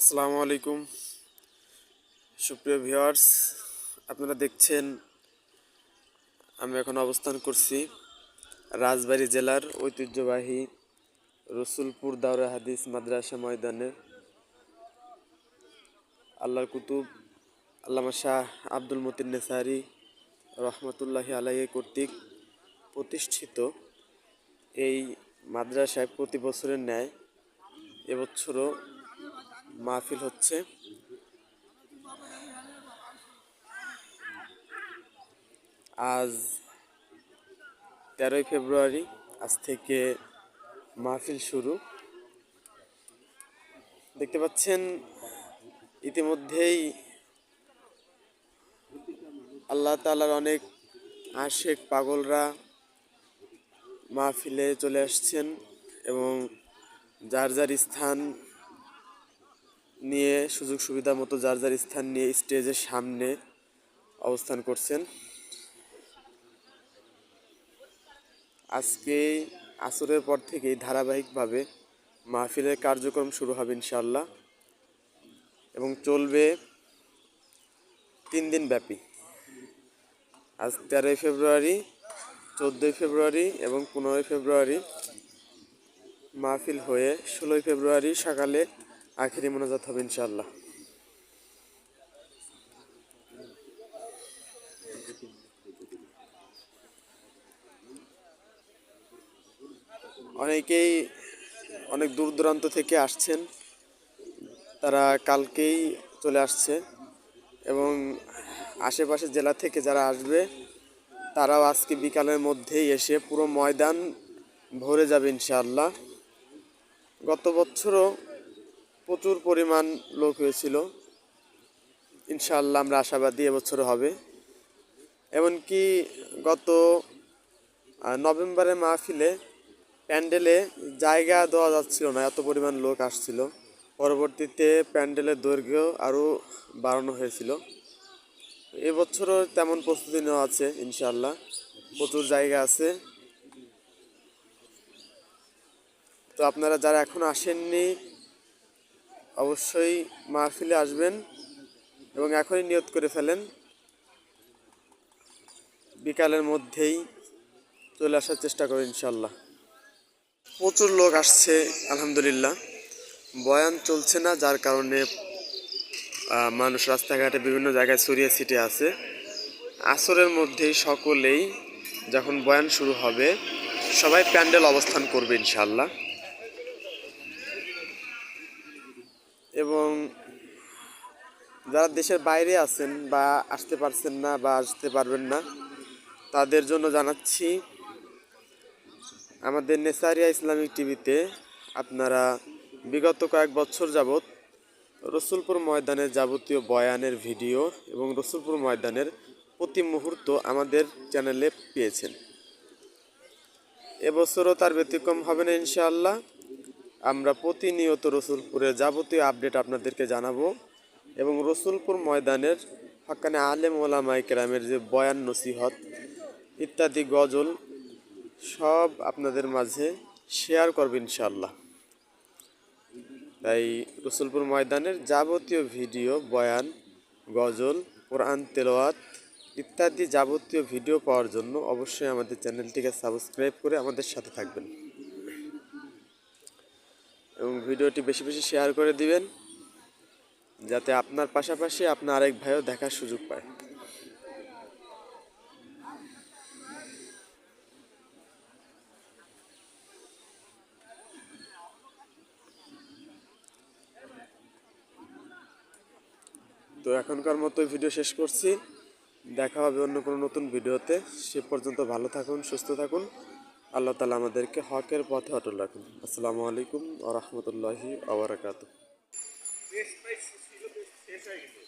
আসসালামু আলাইকুম। সুপ্রিয় ভিউয়ার্স, আপনারা দেখছেন আমি এখন অবস্থান করছি রাজবাড়ী জেলার ঐতিহ্যবাহী রসুলপুর দাওরা হাদিস মাদ্রাসা ময়দানে। আল্লাহর কুতুব আল্লামা শাহ আব্দুল মতিন নেসারি রহমতুল্লাহি আলাইহি কর্তৃক প্রতিষ্ঠিত এই মাদ্রাসায় প্রতি বছরের ন্যায় এবছরও মাহফিল হচ্ছে। আজ তেরোই ফেব্রুয়ারি, আজ থেকে মাহফিল শুরু। দেখতে পাচ্ছেন, ইতিমধ্যেই আল্লাহ তালার অনেক আশেক পাগলরা মাহফিলে চলে আসছেন এবং যার যার স্থান নিয়ে সুযোগ সুবিধা মতো যার যার স্থান নিয়ে স্টেজের সামনে অবস্থান করছেন। আজকে আসরের পর থেকেই ধারাবাহিকভাবে মাহফিলের কার্যক্রম শুরু হবে ইনশাল্লাহ এবং চলবে তিন দিন ব্যাপী। আজ তেরোই ফেব্রুয়ারি, চোদ্দোই ফেব্রুয়ারি এবং পনেরোই ফেব্রুয়ারি মাহফিল হয়ে ষোলোই ফেব্রুয়ারি সকালে আখেরি মোনাজাত হবে ইনশাল্লাহ অনেকেই অনেক দূর দূরান্ত থেকে আসছেন, তারা কালকেই চলে আসছে এবং আশেপাশের জেলা থেকে যারা আসবে, তারাও আজকে বিকালের মধ্যেই এসে পুরো ময়দান ভরে যাবে, ইনশাআল্লাহ। গত বছরও প্রচুর পরিমাণ লোক হয়েছিল। ইনশাআল্লাহ আমরা আশাবাদী এবছর হবে। এমনকি গত আহ, নভেম্বরের মাহফিলে প্যান্ডেলে জায়গা দেওয়া যাচ্ছিল না এত পরিমাণ লোক আসছিল। পরবর্তীতে প্যান্ডেলের দৈর্ঘ্য আরও বাড়ানো হয়েছিল। এবছরও তেমন প্রস্তুতি নেওয়া আছে ইনশাআল্লাহ। প্রচুর জায়গা আছে। তো আপনারা যারা এখন আসেননি অবশ্যই মাহফিলে আসবেন এবং এখনই নিয়ত করে ফেলেন। বিকালের মধ্যেই চলে আসার চেষ্টা করুন ইনশাল্লাহ প্রচুর লোক আসছে, আলহামদুলিল্লাহ। বয়ান চলছে না, যার কারণে মানুষ রাস্তাঘাটে বিভিন্ন জায়গায় ছড়িয়ে ছিটিয়ে আছে। আসরের মধ্যেই সকলেই যখন বয়ান শুরু হবে, সবাই প্যান্ডেল অবস্থান করবে ইনশাল্লাহ এবং যারা দেশের বাইরে আছেন বা আসতে পারছেন না বা আসতে পারবেন না, তাদের জন্য জানাচ্ছি, আমাদের নেসারিয়া ইসলামিক টিভিতে আপনারা বিগত কয়েক বছর যাবৎ রসুলপুর ময়দানের যাবতীয় বয়ানের ভিডিও এবং রসুলপুর ময়দানের প্রতি মুহূর্ত আমাদের চ্যানেলে পেয়েছেন। এবছরও তার ব্যতিক্রম হবে না ইনশাআল্লাহ। আমরা প্রতিনিয়ত রসুলপুরের যাবতীয় আপডেট আপনাদেরকে জানাব এবং রসুলপুর ময়দানের হাক্কানে আলেম ওলামাই কেরামের যে বয়ান নসিহত ইত্যাদি গজল সব আপনাদের মাঝে শেয়ার করবে ইনশাল্লাহ তাই রসুলপুর ময়দানের যাবতীয় ভিডিও, বয়ান, গজল, কোরআন তেলাওয়াত ইত্যাদি যাবতীয় ভিডিও পাওয়ার জন্য অবশ্যই আমাদের চ্যানেলটিকে সাবস্ক্রাইব করে আমাদের সাথে থাকবেন। এবং ভিডিওটি বেশি বেশি শেয়ার করে দিবেন, যাতে আপনার পাশাপাশি আপনার আরেক ভাইও দেখার সুযোগ পায়। তো এখনকার মতো ভিডিও শেষ করছি। দেখা হবে অন্য কোনো নতুন ভিডিওতে। সে পর্যন্ত ভালো থাকুন, সুস্থ থাকুন। আল্লাহ তালা আমাদেরকে হকের পথে অটল রাখুন। আসসালামু আলাইকুম আ রহমতুল্লাহি আবরাকাত শেষ হয়ে গেছে